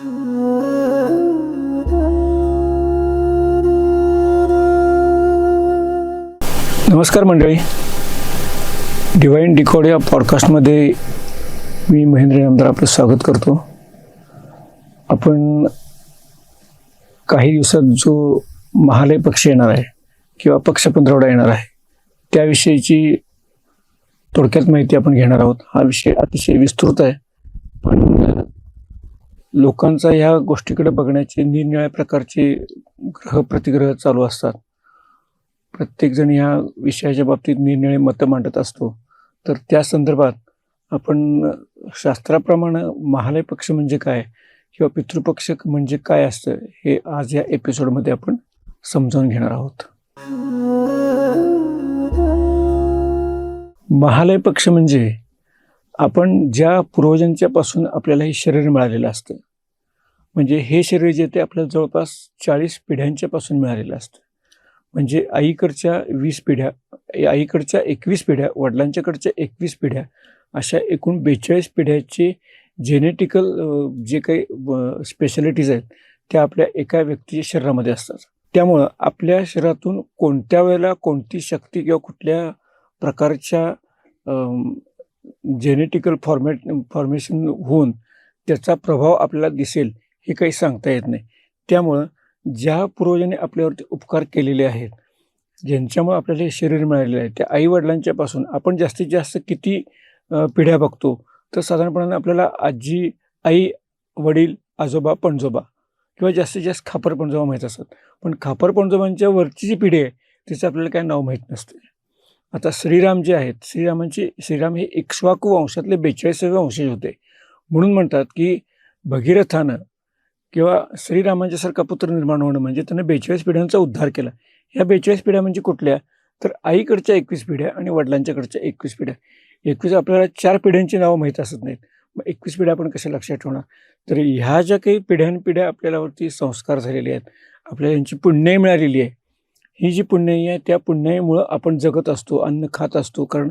नमस्कार मंडळी. Divine decode या पॉडकास्टमध्ये मी महेंद्र नामदार आपलं स्वागत करतो. आपण काही दिवसात जो महालय पक्ष येणार आहे किंवा पक्ष पंधरवडा येणार आहे त्याविषयीची थोडक्यात माहिती आपण घेणार आहोत. हा विषय अतिशय विस्तृत आहे. पण लोकांचा ह्या गोष्टीकडे बघण्याचे निरनिळ्या प्रकारचे ग्रह प्रतिग्रह चालू असतात. प्रत्येकजण ह्या विषयाच्या बाबतीत निरनिळे मतं मांडत असतो. तर त्या संदर्भात आपण शास्त्राप्रमाणे महालय पक्ष म्हणजे काय किंवा पितृपक्ष म्हणजे काय असतं हे आज या एपिसोडमध्ये आपण समजावून घेणार आहोत. महालय पक्ष म्हणजे आपण ज्या पूर्वजांच्या पासून आपल्याला हे शरीर मिळालेलं असतं म्हणजे हे शरीर जे ते आपल्याला जवळपास चाळीस पिढ्यांच्या पासून मिळालेलं असतं. म्हणजे आईकडच्या वीस पिढ्या आईकडच्या एकवीस पिढ्या वडिलांच्याकडच्या एकवीस पिढ्या अशा एकूण बेचाळीस पिढ्याचे जेनेटिकल जे काही स्पेशालिटीज आहेत त्या आपल्या एका व्यक्तीच्या शरीरामध्ये असतात. त्यामुळं आपल्या शरीरातून कोणत्या वेळेला कोणती शक्ती किंवा कुठल्या प्रकारच्या जेनेटिकल फॉर्मेट फॉर्मेशन होऊन त्याचा प्रभाव आपल्याला दिसेल हे काही सांगता येत नाही. त्यामुळं ज्या पूर्वजांनी आपल्यावरती उपकार केलेले आहेत ज्यांच्यामुळे आपल्याला हे शरीर मिळालेलं आहे त्या आईवडिलांच्यापासून आपण जास्तीत जास्त किती पिढ्या बघतो तर साधारणपणाने आपल्याला आजी आई वडील आजोबा पणजोबा किंवा जास्तीत जास्त खापर पणजोबा माहीत असतात. पण खापर पणजोबांच्या वरची जी पिढी आहे तिचं आपल्याला काय नाव माहीत नसते. आता श्रीराम जे आहेत श्रीरामांची श्रीराम हे इक्ष्वाकू वंशातले बेचाळीसावे वंशज होते. म्हणून म्हणतात की भगीरथानं किंवा श्रीरामांच्यासारखा पुत्र निर्माण होणं म्हणजे त्यानं बेचाळीस पिढ्यांचा उद्धार केला. ह्या बेचाळीस पिढ्या म्हणजे कुठल्या? तर आईकडच्या एकवीस पिढ्या आणि वडिलांच्याकडच्या एकवीस पिढ्या. एकवीस आपल्याला चार पिढ्यांची नावं माहीत असत नाहीत. मग एकवीस पिढ्या आपण कशा लक्षात ठेवणार? तर ह्या ज्या काही पिढ्यानपिढ्या आपल्यालावरती संस्कार झालेले आहेत आपल्याला यांची पुण्यही मिळालेली आहे ही जी पुण्याई आहे त्या पुण्याईमुळं आपण जगत असतो अन्न खात असतो. कारण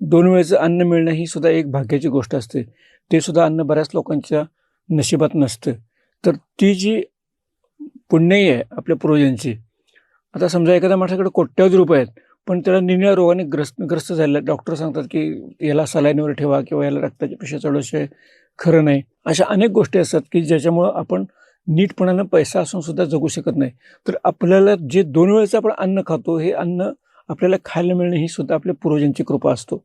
दोन वेळेचं अन्न मिळणं ही सुद्धा एक भाग्याची गोष्ट असते. ते सुद्धा अन्न बऱ्याच लोकांच्या नशिबात नसतं. तर ती जी पुण्याई आहे आपल्या पूर्वजांची आता समजा एखाद्या माणसाकडे कोट्यावधी रुपये आहेत पण त्याला निन्या रोगाने ग्रस्त ग्रस्त झालेला आहे. डॉक्टर सांगतात की याला सलाईनवर ठेवा किंवा याला रक्ताची पिशा चढवशे खरं नाही. अशा अनेक गोष्टी असतात की ज्याच्यामुळं आपण नीटपणानं पैसा असून सुद्धा जगू शकत नाही. तर आपल्याला जे दोन वेळेचं आपण अन्न खातो हे अन्न आपल्याला खायला मिळणं ही सुद्धा आपल्या पूर्वजांची कृपा असतो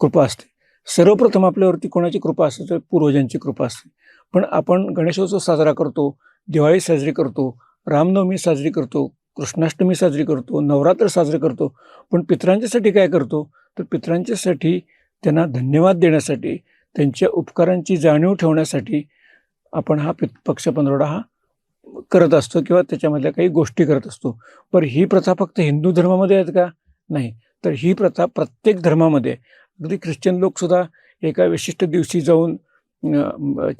कृपा असते. सर्वप्रथम आपल्यावरती कोणाची कृपा असते तर पूर्वजांची कृपा असते. पण आपण गणेशोत्सव साजरा करतो दिवाळी साजरी करतो रामनवमी साजरी करतो कृष्णाष्टमी साजरी करतो नवरात्र साजरे करतो पण पितरांच्यासाठी काय करतो? तर पित्रांच्यासाठी त्यांना धन्यवाद देण्यासाठी त्यांच्या उपकारांची जाणीव ठेवण्यासाठी आपण हा पित पक्ष पंधरवडा हा करत असतो किंवा त्याच्यामधल्या काही गोष्टी करत असतो. पण ही प्रथा फक्त हिंदू धर्मामध्ये आहेत का? नाही. तर ही प्रथा प्रत्येक धर्मामध्ये आहे. अगदी ख्रिश्चन लोकसुद्धा एका विशिष्ट दिवशी जाऊन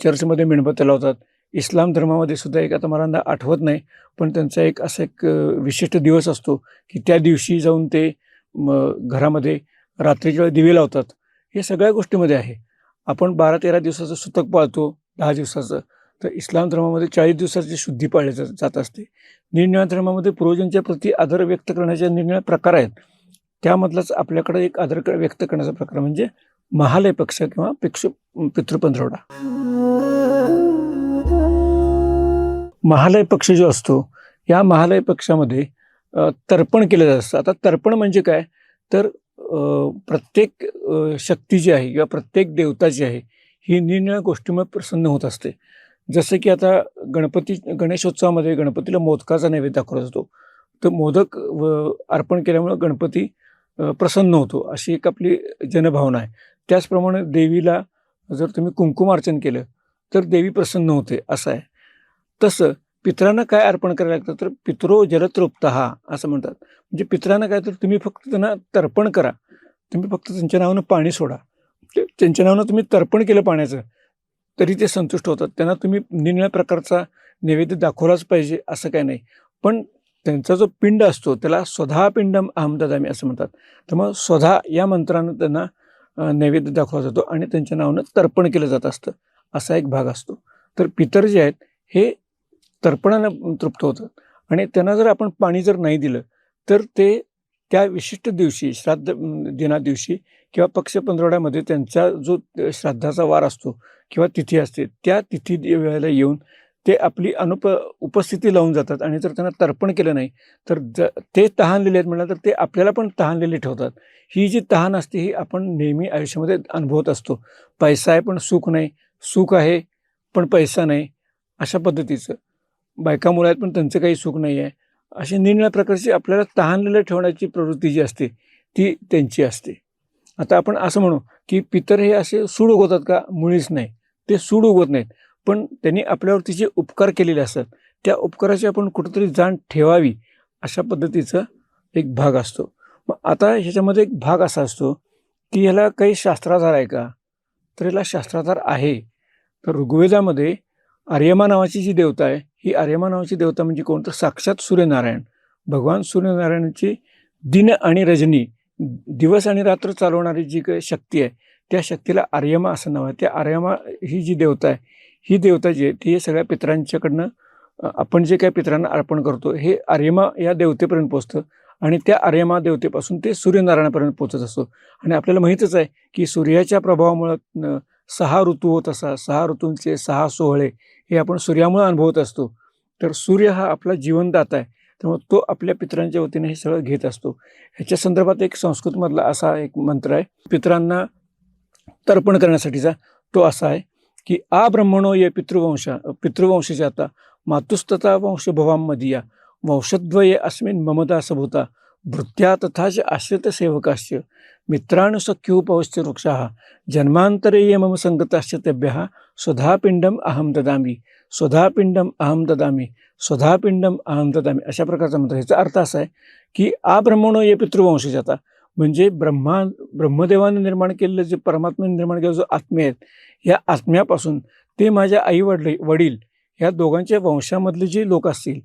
चर्चमध्ये मेणबत्त्या लावतात. इस्लाम धर्मामध्ये सुद्धा एक आता मला आठवत नाही पण त्यांचा एक असा एक विशिष्ट दिवस असतो की त्या दिवशी जाऊन ते घरामध्ये रात्रीच्या वेळी दिवे लावतात. हे सगळ्या गोष्टीमध्ये आहे. आपण बारा तेरा दिवसाचं सुतक पाळतो. दहा दिवसाचं. तर इस्लाम धर्मामध्ये चाळीस दिवसाची शुद्धी पाळली जा- जात असते. निरनिळ्या धर्मामध्ये पूर्वजांच्या प्रती आदर व्यक्त करण्याचे निरनिळ्या प्रकार आहेत. त्यामधलाच आपल्याकडे एक आदर व्यक्त करण्याचा प्रकार म्हणजे महालय पक्ष किंवा पिक्ष पितृपंधरवडा. महालय पक्ष जो असतो या महालय पक्षामध्ये तर्पण केलं जात असतं. आता तर्पण म्हणजे काय? तर प्रत्येक शक्ती जी आहे किंवा प्रत्येक देवता जी आहे ही निरनिळ्या गोष्टीमुळे प्रसन्न होत असते. जसं की आता गणपती गणेशोत्सवामध्ये गणपतीला मोदकाचा नैवेद्य दाखवला जातो. तर मोदक व अर्पण केल्यामुळं गणपती प्रसन्न होतो अशी एक आपली जनभावना आहे. त्याचप्रमाणे देवीला जर तुम्ही कुंकुमार्चन केलं तर देवी प्रसन्न होते असं आहे. तसं पितरांना काय अर्पण करायला लागतं तर पित्रो जलतृप्त हा असं म्हणतात. म्हणजे पितरांना काय तर तुम्ही फक्त त्यांना तर्पण करा. तुम्ही फक्त त्यांच्या नावानं पाणी सोडा. त्यांच्या नावानं तुम्ही तर्पण केलं पाण्याचं तरी ते संतुष्ट होतात. त्यांना तुम्ही निरनिळ्या प्रकारचा नैवेद्य दाखवलाच पाहिजे असं काय नाही. पण त्यांचा जो पिंड असतो त्याला स्वधा पिंडम अहमदादामी असं म्हणतात. त्यामुळं स्वधा या मंत्रानं त्यांना नैवेद्य दाखवला जातो आणि त्यांच्या नावानं तर्पण केलं जात असतं. असा एक भाग असतो. तर पितर जे आहेत हे तर्पणानं तृप्त होतात. आणि त्यांना जर आपण पाणी जर नाही दिलं तर ते त्या विशिष्ट दिवशी श्राद्ध दिना दिवशी किंवा पक्ष पंधरवड्यामध्ये त्यांचा जो श्राद्धाचा वार असतो किंवा तिथी असते त्या तिथी दे- वेळेला येऊन ते आपली अनुप उपस्थिती लावून जातात. आणि जर त्यांना तर्पण केलं नाही तर ज ते तहानलेले आहेत म्हणलं तर ते आपल्याला पण तहानलेले ठेवतात. ही जी तहान असते ही आपण नेहमी आयुष्यामध्ये अनुभवत असतो. पैसा आहे पण सुख नाही. सुख आहे पण पैसा नाही. अशा पद्धतीचं. बायका मुलं आहेत पण त्यांचं काही सुख नाही आहे अशी निरनिळ्या प्रकारची आपल्याला तहानलेलं ठेवण्याची प्रवृत्ती जी असते ती त्यांची असते. आता आपण असं म्हणू की पितर हे असे सूड उगवतात का? मुळीच नाही. ते सूड उगवत नाहीत. पण त्यांनी आपल्यावरती जे उपकार केलेले असतात त्या उपकाराची आपण कुठंतरी जाण ठेवावी अशा पद्धतीचा एक भाग असतो. मग आता ह्याच्यामध्ये एक भाग असा असतो की ह्याला काही शास्त्राधार आहे का? तर याला शास्त्राधार आहे. तर ऋग्वेदामध्ये आर्यमा नावाची जी देवता आहे ही आर्यमा नावाची देवता म्हणजे कोण? तर साक्षात सूर्यनारायण. भगवान सूर्यनारायणाची दिन आणि रजनी दिवस आणि रात्र चालवणारी जी काही शक्ती आहे त्या शक्तीला आर्यमा असं नाव आहे. त्या आर्यमा ही जी देवता आहे ही देवता जी आहे ती सगळ्या पितरांच्याकडनं आपण जे काही पितरांना अर्पण करतो हे आर्यमा या देवतेपर्यंत पोचतं आणि त्या आर्यमा देवतेपासून ते सूर्यनारायणापर्यंत पोचत असतो. आणि आपल्याला माहीतच आहे की सूर्याच्या प्रभावामुळं सहा ऋतू होत असा सहा ऋतूंचे सहा सोहळे हे आपण सूर्यामुळे अनुभवत असतो. तर सूर्य हा आपला जीवनदाता आहे. त्यामुळे तो आपल्या पितरांच्या वतीने हे सगळं घेत असतो. ह्याच्या संदर्भात एक संस्कृतमधला असा एक मंत्र आहे. पितरांना तर्पण करण्यासाठीचा तो असा आहे की आ ब्रह्मणो ये पितृवंशा पितृवंशी आता मातुस्तता वंश भवांमदीया वंशद्वये अस्मिन् ममदा सभूता भृत्या तथा च आश्रित सेवकाश्च मित्रानुसख्योपवश्च वृक्षाः जन्मांतरे ये मम संगताश्च तेभ्यः स्वधापिंडम अहम ददामी स्वधापिंडम अहम ददामी स्वधापिंडम अहम ददामी. अशा प्रकारचा मंत्र. ह्याचा अर्थ असा आहे की आ ब्रह्मणो ये पितृवंशी जाता. म्हणजे ब्रह्मा ब्रह्मदेवाने निर्माण केलेलं जे परमात्म्याने निर्माण केलेलं जो आत्मे आहेत या आत्म्यापासून ते माझ्या आई वडील वडील ह्या दोघांच्या वंशामधले जे लोक असतील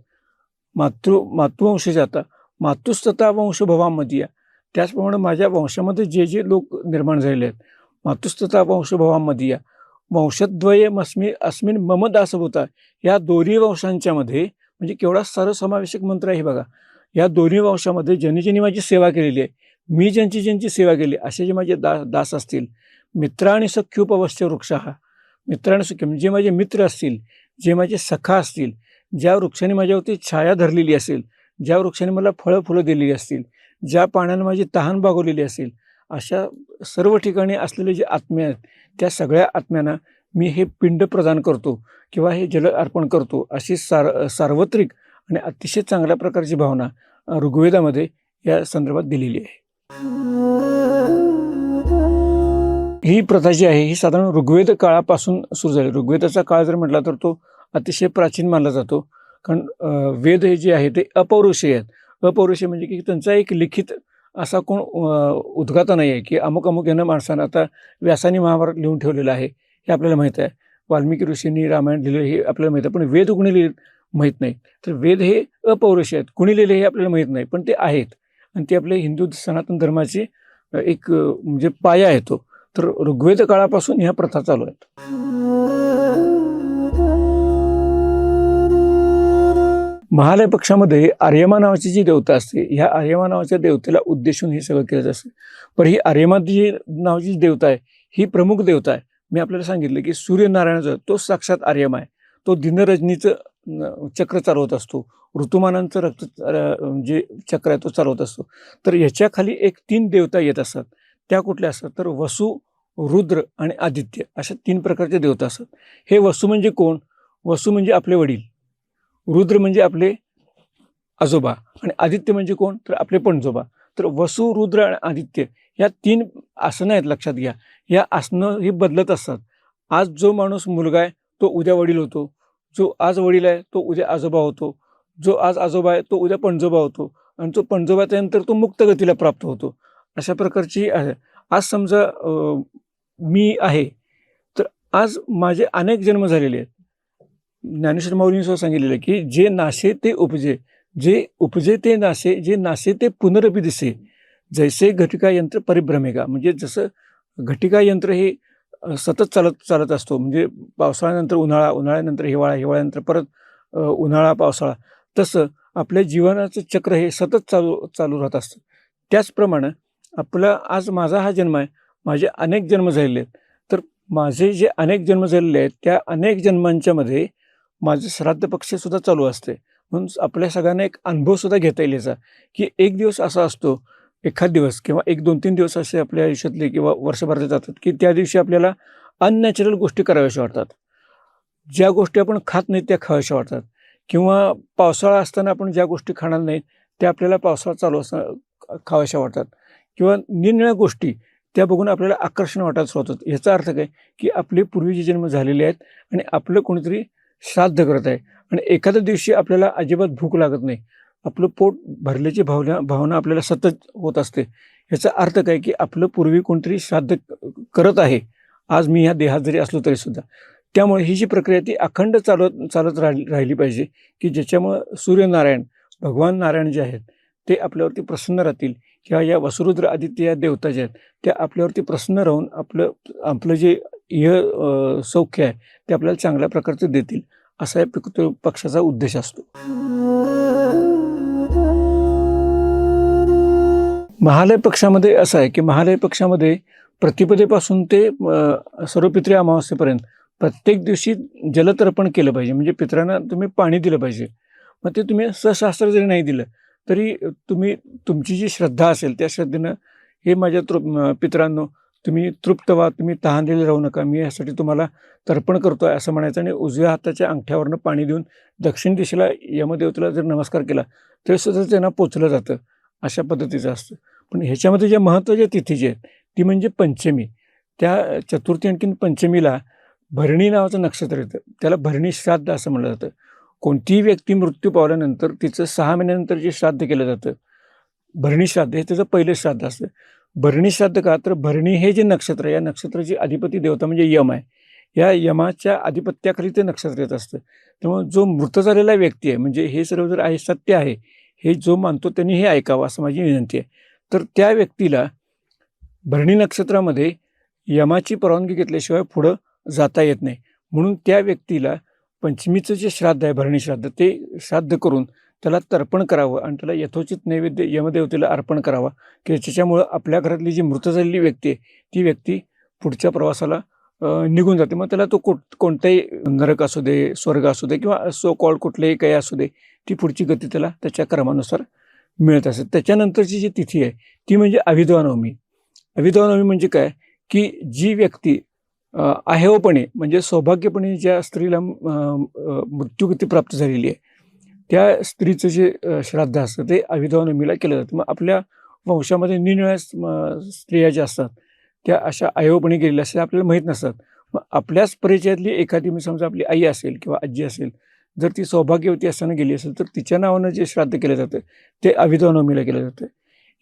मातृ मातृवंश जाता मातृस्तता वंश या. त्याचप्रमाणे माझ्या वंशामध्ये जे जे लोक निर्माण झालेले आहेत मातुस्तता या. भवामदीया मस्मी अस्मिन मम दासभूता. या दोन्ही वंशांच्यामध्ये म्हणजे केवढा सर्वसमावेशक मंत्र आहे बघा. या दोन्ही वंशामध्ये ज्यांनी ज्यांनी माझी सेवा केलेली आहे मी ज्यांची ज्यांची सेवा केली असे जे माझे दा दास असतील मित्र आणि सख्युपवस्थ वृक्ष हा मित्र आणि सख्य म्हणजे जे माझे मित्र असतील जे माझे सखा असतील ज्या वृक्षाने माझ्यावरती छाया धरलेली असेल ज्या वृक्षाने मला फळं फुलं दिलेली असतील ज्या पाण्यानं माझी तहान भागवलेली असेल अशा सर्व ठिकाणी असलेले जे आत्मे आहेत त्या सगळ्या आत्म्यांना मी हे पिंड प्रदान करतो किंवा हे जल अर्पण करतो अशी सार सार्वत्रिक आणि अतिशय चांगल्या प्रकारची भावना ऋग्वेदामध्ये या संदर्भात दिलेली आहे. ही प्रथा जी आहे ही साधारण ऋग्वेद काळापासून सुरू झाली. ऋग्वेदाचा काळ जर म्हटला तर तो अतिशय प्राचीन मानला जातो. कारण वेद हे जे आहे ते अपौरुषीय आहेत. अपौरुषीय म्हणजे की त्यांचा एक लिखित असा कोण अ, उद्गाता नाही आहे की अमुक अमुक यानं माणसानं आता व्यासानी महाभारत लिहून ठेवलेलं आहे हे आपल्याला माहीत आहे. वाल्मिकी ऋषींनी रामायण लिहिलं हे आपल्याला माहीत आहे. पण वेद कुणी लिहिले माहीत नाही. तर वेद हे अपौरुषी आहेत. कुणी लिहिले हे आपल्याला माहीत नाही. पण ते आहेत. आणि ते आपले हिंदू सनातन धर्माचे एक म्हणजे पाया आहे तो. तर ऋग्वेद काळापासून ह्या प्रथा चालू आहेत. महालय पक्षामध्ये आर्यमा नावाची जी देवता असते ह्या आर्यमा नावाच्या देवतेला उद्देशून हे सगळं केलं जातं. पण ही आर्यमा जी नावाची जी देवता आहे ही प्रमुख देवता आहे. मी आपल्याला सांगितलं की सूर्यनारायणाचा तो साक्षात आर्यमा आहे. तो दिनरजनीचं चक्र चालवत असतो. ऋतुमानांचं रक्त जे चक्र आहे तो चालवत असतो. तर ह्याच्या खाली एक तीन देवता येत असतात. त्या कुठल्या असतात? तर वसु रुद्र आणि आदित्य अशा तीन प्रकारच्या देवता असतात. हे वसु म्हणजे कोण? वसु म्हणजे आपले वडील. रुद्र म्हणजे आपले आजोबा आणि आदित्य म्हणजे कोण? तर आपले पणजोबा. तर वसु रुद्र आणि आदित्य या तीन आसनं आहेत लक्षात घ्या. या आसनं ही बदलत असतात. आज जो माणूस मुलगा आहे तो उद्या वडील होतो. जो आज वडील आहे तो उद्या आजोबा होतो. जो आज आजोबा आहे तो उद्या पणजोबा होतो. आणि तो पणजोबा त्यानंतर तो मुक्त गतीला प्राप्त होतो. अशा प्रकारची आहे. आज समजा मी आहे. तर आज माझे अनेक जन्म झालेले आहेत. ज्ञानेश्वर माऊलींनी सुद्धा सांगितलेलं की जे नाशे ते उपजे जे उपजे ते नाशे जे नाशे ते पुनरपी दिसे जैसे घटिका यंत्र परिभ्रमेगा. म्हणजे जसं घटिका यंत्र हे सतत चालत चालत असतो म्हणजे पावसाळ्यानंतर उन्हाळा उन्हाळ्यानंतर हिवाळा हिवाळ्यानंतर परत उन्हाळा पावसाळा तसं आपल्या जीवनाचं चक्र हे सतत चालू चालू राहत असतं. त्याचप्रमाणे आपला आज माझा हा जन्म आहे माझे अनेक जन्म झालेले आहेत. तर माझे जे अनेक जन्म झालेले आहेत त्या अनेक जन्मांच्यामध्ये माझे श्राद्ध पक्षसुद्धा चालू असते. म्हणून आपल्या सगळ्यांना एक अनुभवसुद्धा घेता येईल याचा की एक दिवस असा असतो एखाद दिवस किंवा एक दोन तीन दिवस असे आपल्या आयुष्यातले किंवा वर्षभराचे जातात की त्या दिवशी आपल्याला अननॅचरल गोष्टी कराव्याशा वाटतात. ज्या गोष्टी आपण खात नाही त्या खाव्याशा वाटतात. किंवा पावसाळा असताना आपण ज्या गोष्टी खाणार नाही त्या आपल्याला पावसाळा चालू असताना खाव्याशा वाटतात. किंवा निरनिळ्या गोष्टी त्या बघून आपल्याला आकर्षण वाटायला सुरुवात होतं याचा अर्थ काय की आपले पूर्वीचे जन्म झालेले आहेत आणि आपलं कोणीतरी श्राद्ध करत आहे. आणि एखाद्या दिवशी आपल्याला अजिबात भूक लागत नाही. आपलं पोट भरल्याची भावना भावना आपल्याला सतत होत असते. याचा अर्थ काय की आपलं पूर्वी कोणतरी श्राद्ध करत आहे. आज मी ह्या देहात जरी असलो तरी सुद्धा. त्यामुळे ही जी प्रक्रिया ती अखंड चालत चालत राहिली राहिली पाहिजे. की ज्याच्यामुळं सूर्यनारायण भगवान नारायण जे आहेत ते आपल्यावरती प्रसन्न राहतील. किंवा या वसुरुद्र आदित्य या देवता ज्या आहेत त्या आपल्यावरती प्रसन्न राहून आपलं आपलं जे इह सौख्य आहे ते आपल्याला चांगल्या प्रकारचं देतील असा या पिक- तो पक्षाचा उद्देश असतो. महालय पक्षामध्ये असं आहे की महालय पक्षामध्ये प्रतिपदेपासून ते अ, सर्वपित्री अमावस्येपर्यंत प्रत्येक दिवशी जलतर्पण केलं पाहिजे. म्हणजे पितरांना तुम्ही पाणी दिलं पाहिजे. मग ते तुम्ही सशास्त्र जरी नाही दिलं तरी तुम्ही तुमची जी श्रद्धा असेल त्या श्रद्धेनं हे माझ्या पित्रांनो पितरांनो तुम्ही तृप्त व्हा तुम्ही तहानलेले राहू नका. मी यासाठी तुम्हाला तर्पण करतो आहे असं म्हणायचं आणि उजव्या हाताच्या अंगठ्यावरनं पाणी देऊन दक्षिण दिशेला यमदेवतेला जर नमस्कार केला तरी सुद्धा त्यांना पोचलं जातं. अशा पद्धतीचं असतं. पण ह्याच्यामध्ये ज्या महत्त्वाच्या तिथी जी आहेत ती म्हणजे पंचमी. त्या चतुर्थी आणखीन पंचमीला भरणी नावाचं नक्षत्र येतं. त्याला भरणी श्राद्ध असं म्हणलं जातं. कोणतीही व्यक्ती मृत्यू पावल्यानंतर तिचं सहा महिन्यानंतर जे श्राद्ध केलं जातं भरणी श्राद्ध हे त्याचं पहिलं श्राद्ध असतं. भरणी श्राद्ध का तर भरणी हे जे नक्षत्र या नक्षत्राची अधिपती देवता म्हणजे यम आहे. या यमाच्या अधिपत्याखाली ते नक्षत्र येत असतं. त्यामुळे जो मृत झालेला व्यक्ती आहे म्हणजे हे सर्व जर आहे सत्य आहे हे जो मानतो त्यांनी हे ऐकावं असं माझी विनंती आहे. तर त्या व्यक्तीला भरणी नक्षत्रामध्ये यमाची परवानगी घेतल्याशिवाय पुढं जाता येत नाही. म्हणून त्या व्यक्तीला पंचमीचं जे श्राद्ध आहे भरणी श्राद्ध ते श्राद्ध करून त्याला तर्पण करावं आणि त्याला यथोचित नैवेद्य यमदेवतेला अर्पण करावा की ज्याच्यामुळं आपल्या घरातली जी मृत झालेली व्यक्ती आहे ती व्यक्ती पुढच्या प्रवासाला निघून जाते. मग त्याला तो कुठ कोणताही नरक असू दे स्वर्ग असू दे किंवा सो कॉल कुठलेही काही असू दे ती पुढची गती त्याला त्याच्या क्रमानुसार मिळत असते त्याच्यानंतरची जी तिथी आहे ती म्हणजे अविद्वानवमी नवमी म्हणजे काय? की जी व्यक्ती आहेवपणे म्हणजे सौभाग्यपणे ज्या स्त्रीला मृत्यूगती प्राप्त झालेली आहे त्या स्त्रीचं जे श्राद्ध असतं ते अभिद्वा केलं जातं. मग आपल्या वंशामध्ये निरनिळ्या स्त्रिया ज्या असतात त्या अशा आयोपणे गेलेल्या असतात आपल्याला माहीत नसतात. मग आपल्याच परिचयातली एखादी मी समजा आपली आई असेल किंवा आजी असेल जर ती सौभाग्यवती असताना गेली असेल तर तिच्या नावानं जे श्राद्ध केलं जातं ते अभिद्वा नवमीला केलं जातं.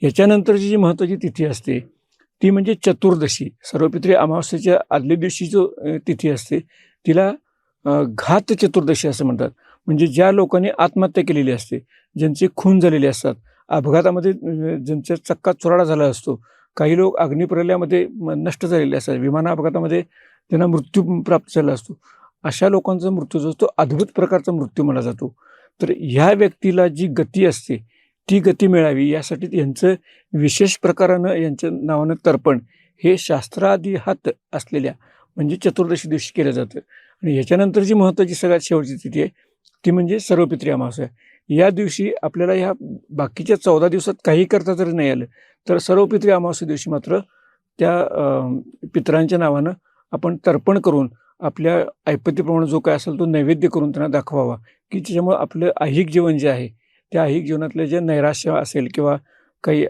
याच्यानंतरची जी महत्त्वाची तिथी असते ती म्हणजे चतुर्दशी. सर्वपित्री अमावस्येच्या आदल्या दिवशी जो तिथी असते तिला घात चतुर्दशी असं म्हणतात. म्हणजे ज्या लोकांनी आत्महत्या केलेली असते ज्यांचे खून झालेले असतात अपघातामध्ये ज्यांचा चक्का चुराडा झाला असतो काही लोक अग्निप्रलयामध्ये म- नष्ट झालेले असतात विमान अपघातामध्ये त्यांना मृत्यू प्राप्त झाला असतो. अशा लोकांचा मृत्यू जो असतो अद्भुत प्रकारचा मृत्यू म्हणला जातो. तर ह्या व्यक्तीला जी गती असते ती गती मिळावी यासाठी यांचं विशेष प्रकारानं यांच्या नावानं तर्पण हे शास्त्रादी हात असलेल्या म्हणजे चतुर्दशी दिवशी केलं जातं. आणि ह्याच्यानंतर जी महत्त्वाची सगळ्यात शेवटची तिथी आहे ती म्हणजे सर्वपित्री अमावस्या या दिवशी आपल्याला ह्या बाकीच्या चौदा दिवसात काही करता जरी नाही आलं. तर सर्वपित्री अमावस्या दिवशी मात्र त्या पित्रांच्या पितरांच्या नावानं आपण तर्पण करून आपल्या ऐपतीप्रमाणे जो काय असेल तो नैवेद्य करून त्यांना दाखवावा. की त्याच्यामुळं आपलं ऐहिक जीवन जे आहे त्या ऐहिक जीवनातलं जे नैराश्य असेल किंवा काही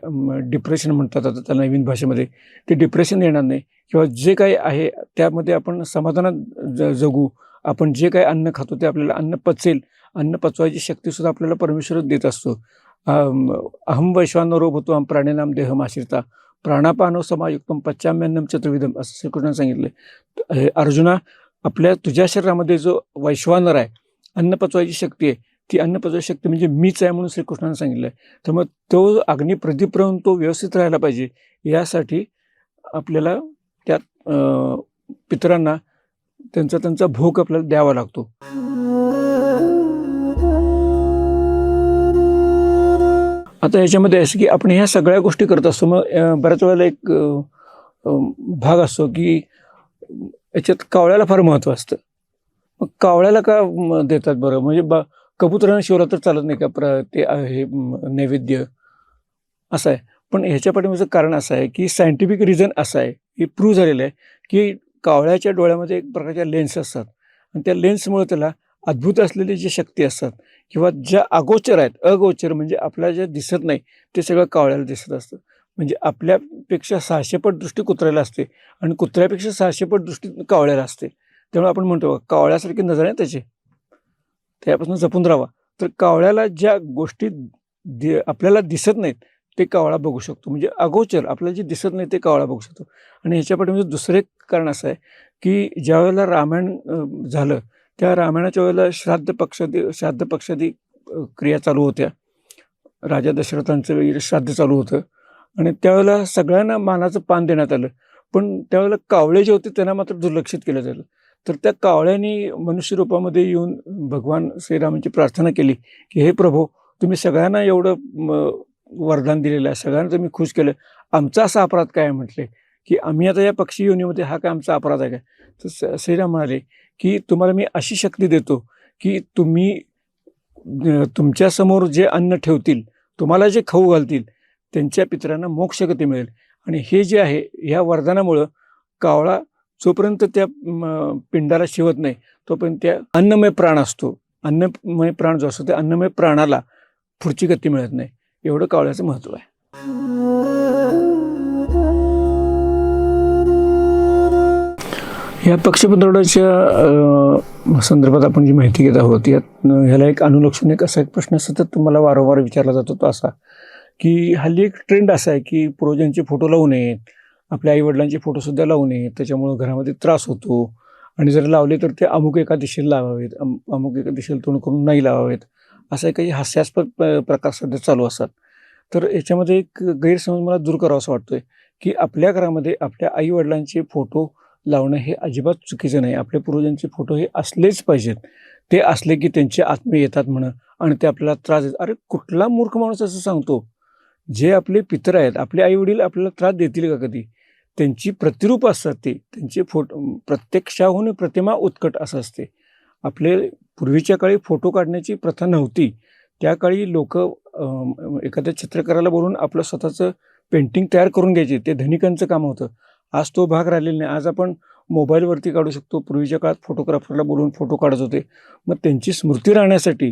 डिप्रेशन म्हणतात आता त्या नवीन भाषेमध्ये ते डिप्रेशन येणार नाही. किंवा जे काही आहे त्यामध्ये आपण समाधानात ज जगू आपण जे काही अन्न खातो ते आपल्याला अन्न पचेल. अन्न पचवायची शक्तीसुद्धा आपल्याला परमेश्वर देत असतो. अम, अहम रोग होतो हम प्राणीनाम देह माशिरता. प्राणापानो समायुक्तम पच्चाम्यन्नम चतुर्विधम असं श्रीकृष्णाने सांगितलं हे अर्जुना आपल्या तुझ्या शरीरामध्ये जो वैश्वानर आहे अन्न पचवायची शक्ती आहे ती अन्न पचवायची शक्ती म्हणजे मीच आहे म्हणून श्रीकृष्णाने सांगितलं आहे तर मग तो अग्निप्रदीप राहून तो व्यवस्थित राहायला पाहिजे. यासाठी आपल्याला त्यात पितरांना त्यांचा त्यांचा भोग आपल्याला द्यावा लागतो. आता याच्यामध्ये असं की आपण ह्या सगळ्या गोष्टी करत असतो. मग बऱ्याच वेळेला एक भाग असतो की याच्यात कावळ्याला फार महत्त्व असतं. मग कावळ्याला का म, देतात बरं? म्हणजे बा कबुतरानं शिवला तर चालत नाही का? प्र ते हे नैवेद्य असं आहे. पण ह्याच्या पाठीमागचं कारण असं आहे की सायंटिफिक रिझन असं आहे. हे प्रूव्ह झालेलं आहे की कावळ्याच्या डोळ्यामध्ये एक प्रकारच्या लेन्स असतात. आणि त्या लेन्समुळे त्याला अद्भुत असलेली जी शक्ती असतात किंवा ज्या अगोचर आहेत अगोचर म्हणजे आपल्याला ज्या दिसत नाही ते सगळं कावळ्याला दिसत असतं. म्हणजे आपल्यापेक्षा सहाशे पट दृष्टी कुत्र्याला असते आणि कुत्र्यापेक्षा सहाशे पट दृष्टी कावळ्याला असते. त्यामुळे आपण म्हणतो कावळ्यासारखी नजर आहे त्याची. त्यापासून जपून राहावा. तर कावळ्याला ज्या गोष्टी दि आपल्याला दिसत नाहीत ते कावळा बघू शकतो. म्हणजे अगोचर आपल्याला जे दिसत नाही ते कावळा बघू शकतो. आणि ह्याच्या म्हणजे दुसरे कारण असं आहे की ज्यावेळेला रामायण झालं त्या रामायणाच्या वेळेला श्राद्ध पक्षादी श्राद्ध पक्षादी क्रिया चालू होत्या. राजा दशरथांचं वगैरे श्राद्ध चालू होतं आणि त्यावेळेला सगळ्यांना मानाचं पान देण्यात आलं. पण त्यावेळेला कावळे जे होते त्यांना मात्र दुर्लक्षित केलं झालं तर त्या कावळ्यांनी मनुष्यरूपामध्ये येऊन भगवान श्रीरामांची प्रार्थना केली की हे प्रभो तुम्ही सगळ्यांना एवढं वरदान दिलेलं आहे. सगळ्यांना तुम्ही खुश केलं. आमचा असा अपराध काय म्हटले. की आम्ही आता या पक्षी योनीमध्ये हा काय आमचा अपराध आहे काय? तर श्रीराम म्हणाले की तुम्हाला मी अशी शक्ती देतो की तुम्ही तुमच्यासमोर जे अन्न ठेवतील तुम्हाला जे खाऊ घालतील त्यांच्या पितरांना मोक्षगती मिळेल. आणि हे जे आहे ह्या वरदानामुळं कावळा जोपर्यंत त्या पिंडाला शिवत नाही तोपर्यंत त्या अन्नमय प्राण असतो. अन्नमय प्राण जो असतो त्या अन्नमय प्राणाला पुढची गती मिळत नाही. एवढं कावळ्याचं महत्त्व आहे. या पक्षपंधरवड्याच्या संदर्भात आपण जी माहिती घेत आहोत यात ह्याला एक अनुलक्षणिक असा एक प्रश्न सतत तुम्हाला वारंवार विचारला जातो तो असा की हल्ली एक ट्रेंड असा आहे की पूर्वजांचे फोटो लावू नयेत आपल्या आईवडिलांचे फोटोसुद्धा लावू नयेत त्याच्यामुळं घरामध्ये त्रास होतो. आणि जर लावले तर ते अमुक एका दिशेला लावावेत अम- अमुक एका दिशेला तोंड करून नाही लावावेत असे काही हास्यास्पद प्रकार सध्या चालू असतात. तर याच्यामध्ये एक गैरसमज मला दूर करावा असं वाटतोय की आपल्या घरामध्ये आपल्या आईवडिलांचे फोटो लावणं हे अजिबात चुकीचं नाही. आपल्या पूर्वजांचे फोटो हे असलेच पाहिजेत. ते असले की त्यांचे आत्मे येतात म्हणं आणि ते आपल्याला त्रास देतात. अरे कुठला मूर्ख माणूस असं सांगतो? जे आपले पितर आहेत आपले आई वडील आपल्याला त्रास देतील का कधी? त्यांची प्रतिरूप असतात ते त्यांचे फोटो प्रत्यक्षाहून प्रतिमा उत्कट असं असते. आपले पूर्वीच्या काळी फोटो काढण्याची प्रथा नव्हती. त्या काळी लोक एखाद्या चित्रकाराला बोलून आपलं स्वतःचं पेंटिंग तयार करून घ्यायचे. ते धनिकांचं काम होतं. आज तो भाग राहिलेला नाही. आज आपण मोबाईलवरती काढू शकतो. पूर्वीच्या काळात फोटोग्राफरला बोलून फोटो काढत होते. मग त्यांची स्मृती राहण्यासाठी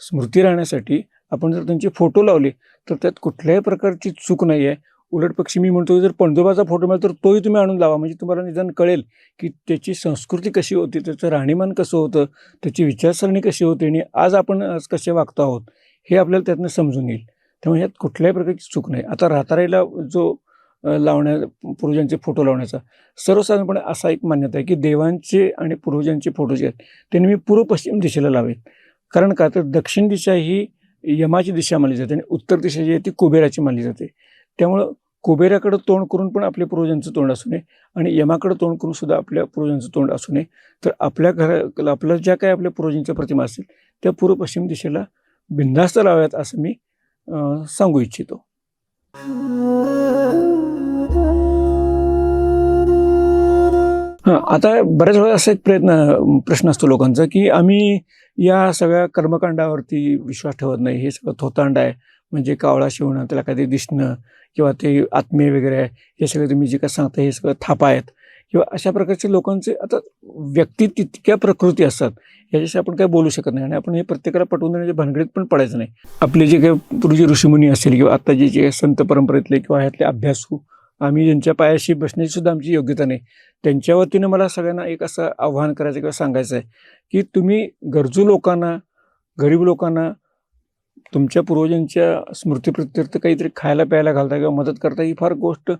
स्मृती राहण्यासाठी आपण जर त्यांचे फोटो लावले तर त्यात कुठल्याही प्रकारची चूक नाही आहे उलट पक्षी मी म्हणतो जर पणजोबाचा फोटो मिळाला तर तोही तुम्ही आणून लावा. म्हणजे तुम्हाला निदान कळेल की त्याची संस्कृती कशी होती त्याचं राहणीमान कसं होतं त्याची विचारसरणी कशी होती आणि आज आपण आज कसे वागतो आहोत हे आपल्याला त्यातनं समजून येईल. त्यामुळे ह्यात कुठल्याही प्रकारची चूक नाही. आता राताराईला जो लावण्या पूर्वजांचे फोटो लावण्याचा. सर्वसाधारणपणे असा एक मान्यता आहे की देवांचे आणि पूर्वजांचे फोटो जे आहेत ते नेहमी पूर्व पश्चिम दिशेला लावेत. कारण का तर दक्षिण दिशा ही यमाची दिशा मानली जाते आणि उत्तर दिशा जी आहे ती कुबेराची मानली जाते. त्यामुळं कुबेराकडं तोंड करून पण आपल्या पूर्वजांचं तोंड असू नये आणि यमाकडं तोंड करून सुद्धा आपल्या पूर्वजांचं तोंड असू नये. तर आपल्या घरा आपल्या ज्या काही आपल्या पूर्वजांच्या प्रतिमा असतील त्या पूर्व पश्चिम दिशेला बिनधास्त लाव्यात असं मी सांगू इच्छितो. आता बऱ्याच वेळा असा एक प्रयत्न प्रश्न असतो लोकांचा की आम्ही या सगळ्या कर्मकांडावरती विश्वास ठेवत नाही. हे सगळं थोतांड आहे. म्हणजे कावळा शिवणं त्याला काहीतरी दिसणं किंवा ते आत्मीय वगैरे आहे. हे सगळं तुम्ही जे काय सांगता हे सगळं थापा आहेत. किंवा अशा प्रकारचे लोकांचे आता व्यक्ती तितक्या प्रकृती असतात याच्याशी आपण काही बोलू शकत नाही आणि आपण हे प्रत्येकाला पटवून देण्याच्या भानगडीत पण पडायचं नाही. आपले जे काही पूर्वी ऋषीमुनी असेल किंवा आता जे जे संत परंपरेतले किंवा ह्यातले अभ्यासू आम्ही ज्यांच्या पायाशी बसण्याची सुद्धा आमची योग्यता नाही. त्यांच्या वतीनं मला सगळ्यांना एक असं आव्हान करायचं किंवा सांगायचं आहे की तुम्ही गरजू लोकांना गरीब लोकांना तुमच्या पूर्वजांच्या स्मृतीप्रत्यर्थ काहीतरी खायला प्यायला घालता किंवा मदत करता ही फार गोष्ट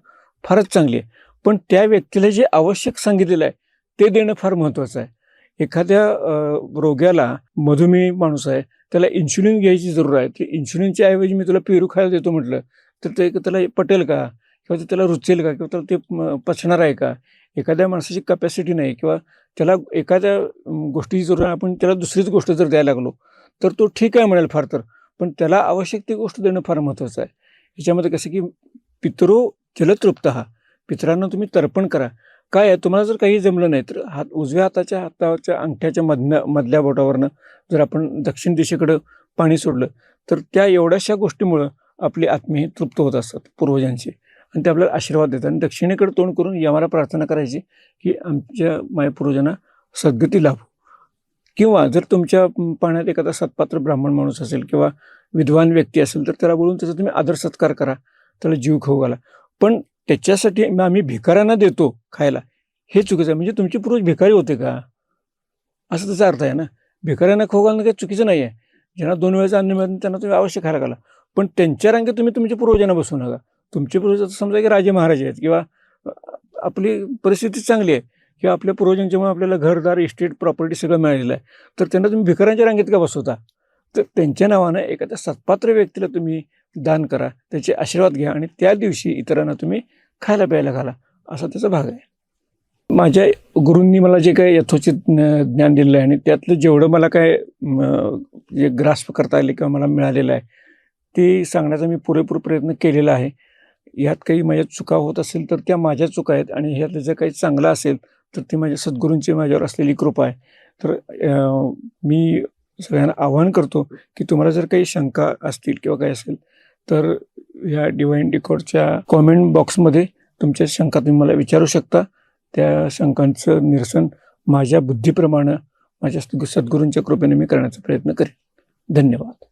फारच चांगली आहे. पण त्या व्यक्तीला जे आवश्यक सांगितलेलं आहे ते देणं फार महत्त्वाचं आहे. एखाद्या रोग्याला मधुमेह माणूस आहे त्याला इन्शुलिन घ्यायची जरूर आहे. ते इन्शुलिनच्या ऐवजी मी तुला पेरू खायला देतो म्हटलं तर ते त्याला पटेल का? किंवा ते त्याला रुचेल का? किंवा त्याला ते पचणार आहे का? एखाद्या माणसाची कपॅसिटी नाही किंवा त्याला एखाद्या गोष्टीची जरूर आपण त्याला दुसरीच गोष्ट जर द्यायला लागलो तर तो ठीक आहे म्हणेल फार तर. पण त्याला आवश्यक ती गोष्ट देणं फार महत्त्वाचं आहे. याच्यामध्ये कसं की पितरो जलतृप्त हा. पितरांना तुम्ही तर्पण करा. काय आहे? तुम्हाला जर काही जमलं नाही तर हात उजव्या हाताच्या हाताच्या अंगठ्याच्या मधल्या मधल्या बोटावरनं जर आपण दक्षिण दिशेकडं पाणी सोडलं तर त्या एवढ्याशा गोष्टीमुळं आपली आत्मे तृप्त होत असतात पूर्वजांची आणि ते आपल्याला आशीर्वाद देतात. आणि दक्षिणेकडे तोंड करून यमाला प्रार्थना करायची की आमच्या माय पूर्वजांना सद्गती लाभो. किंवा जर तुमच्या पाण्यात एखादा सत्पात्र ब्राह्मण माणूस असेल किंवा विद्वान व्यक्ती असेल तर त्याला बोलून त्याचा तुम्ही आदर सत्कार करा. त्याला जीव खाऊ घाला. पण त्याच्यासाठी मग आम्ही भिकाऱ्यांना देतो खायला. हे चुकीचं आहे. म्हणजे तुमचे पूर्वज भिकारी होते का? असं त्याचा अर्थ आहे ना. भिकाऱ्यांना खाऊ घालणं काही चुकीचं नाही आहे. ज्यांना दोन वेळेचं अन्न मिळतं त्यांना तुम्ही अवश्य खायला घाला. पण त्यांच्या रांगेत तुम्ही तुमच्या पूर्वजांना बसू नका. तुमचे पूर्वज आता समजा की राजे महाराजे आहेत किंवा आपली परिस्थिती चांगली आहे किंवा आपल्या पूर्वजांच्यामुळे आपल्याला घरदार इस्टेट प्रॉपर्टी सगळं मिळालेलं आहे. तर त्यांना तुम्ही भिकाऱ्यांच्या रांगेत का बसवता? तर त्यांच्या नावानं एखाद्या सत्पात्र व्यक्तीला तुम्ही दान करा त्याचे आशीर्वाद घ्या आणि त्या दिवशी इतरांना तुम्ही खायला प्यायला घाला असा त्याचा भाग आहे. माझ्या गुरूंनी मला जे काही यथोचित ज्ञान दिलेलं आहे आणि त्यातलं जेवढं मला काय जे ग्रास्प करता आले किंवा मला मिळालेलं आहे ते सांगण्याचा मी पुरेपूर प्रयत्न केलेला आहे. यात काही माझ्या चुका होत असेल तर त्या माझ्या चुका आहेत आणि ह्यातलं जर काही चांगलं असेल तर ती माझ्या सद्गुरूंची माझ्यावर असलेली कृपा आहे. तर मी सगळ्यांना आवाहन करतो की तुम्हाला जर काही शंका असतील किंवा काही असेल तर ह्या डिवाईन डिकॉडच्या कॉमेंट बॉक्समध्ये तुमच्या शंका तुम्ही मला विचारू शकता. त्या शंकांचं निरसन माझ्या बुद्धीप्रमाणे माझ्या सद्गुरूंच्या कृपेने मी करण्याचा प्रयत्न करेन. धन्यवाद.